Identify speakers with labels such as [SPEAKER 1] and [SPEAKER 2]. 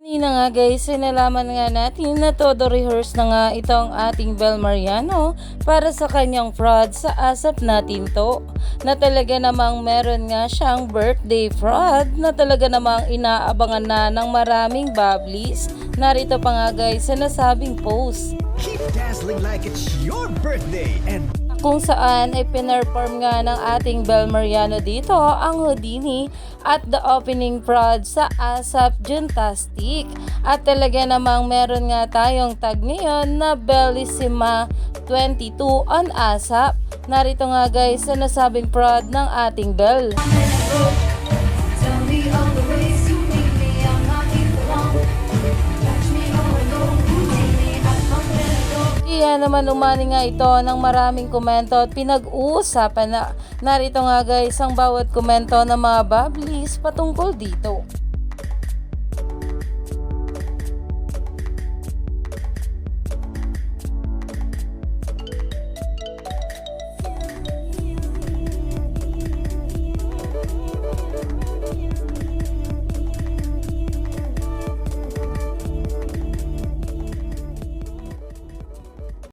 [SPEAKER 1] Kanina nga guys, sinalaman nga natin na todo rehearse na nga itong ating Bel Mariano para sa kanyang fraud sa asap natin to. Na talaga namang meron nga siyang birthday fraud na talaga namang inaabangan na ng maraming bablis. Narito pa nga guys sa nasabing post.
[SPEAKER 2] Keep dazzling like it's your birthday and
[SPEAKER 1] kung saan ay pinerform nga ng ating Bel Mariano dito ang Houdini at the opening prod sa ASAP Juntastic. At talaga namang meron nga tayong tag ngayon na Bellissima 22 on ASAP. Narito nga guys sa nasabing prod ng ating Bell. Kaya naman umani nga ito ng maraming komento at pinag-uusapan na narito nga guys ang bawat komento ng mga bablis patungkol dito.